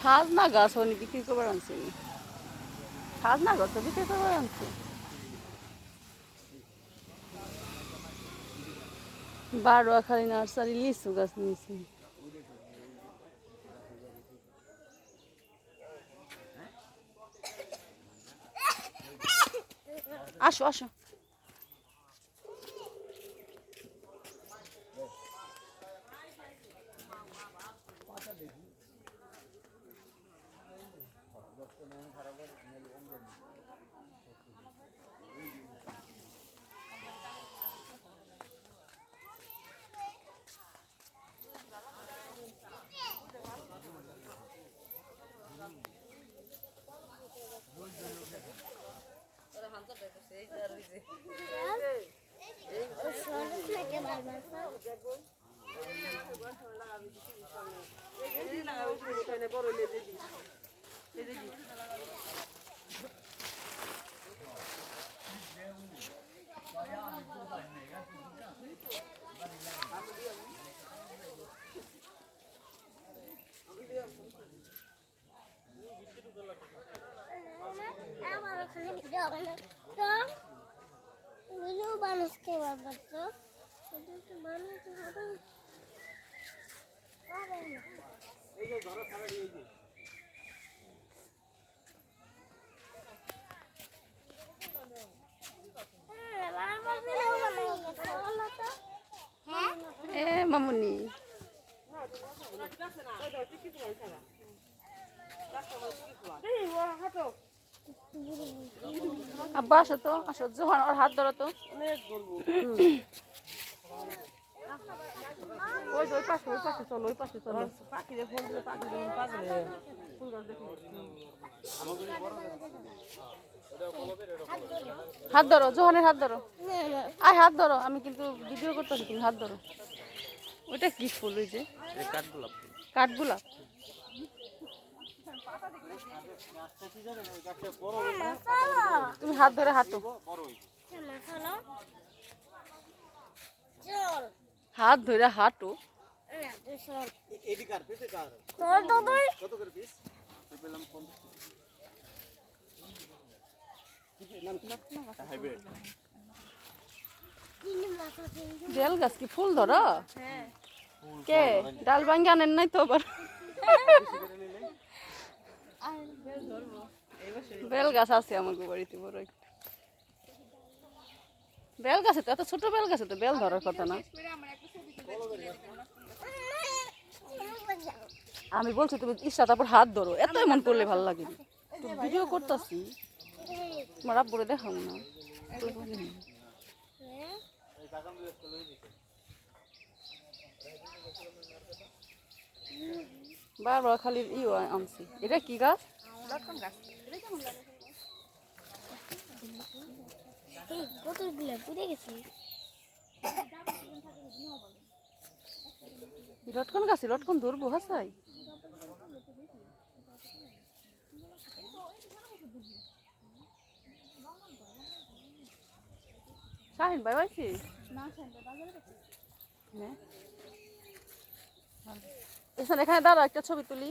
সাজনা গাছ উনি বিক্রি করবার আনছে। সাজনা গাছ বিক্রি করবার আনছে। বারোয়াখালী নার্সারি লিচু গাছ নিয়েছি। আসো আসো। আমার ওখানে জগন্নাথগুলো ব্যাপার তো মানুষ হবে হবে না হ্যাঁ, বারবার দিলেও বানাই গেছে, বলো তো? হ্যাঁ? এ মামুনি আব্বা আসো তো আসো জোহান ওর হাত ধরো তো। ওই ওই পাশে ওই পাশে চলো ওই পাশে চলো। হাত ধরো জোহানের হাত ধরো। আয় হাত ধরো। আমি কিন্তু ভিডিও করতেছি তুমি হাত ধরো। ওইটা কি ফুল ওই যে? কাঠগোলাপ। তুমি হাত ধরে হাঁটো। হাত ধরে হাঁটো। বেল গাছ কি ফুল ধরো হ্যাঁ। কে ডাল ভাঙ্গি আনেন নাই তো আবার বেল গাছ আছে আমাকে বাড়িতে, বড় একটা। বেল গাছে তো এত ছোট বেল গাছে তো বেল ধরার কথা না। আমি বলছি, তুমি ইচ্ছা তারপর হাত ধরো, এত এমন করলে ভালো লাগে ভিডিও করতেছি। তোমার আব্বুরে দেখাও না। বারবার খালি ইও আনছি। এটা কি গাছ? লটকন গাছে লটকন ধরবো হাসাই। শাহিন ভাই পাইছি হ্যাঁ। এখানে দাঁড়া একটা ছবি তুলি।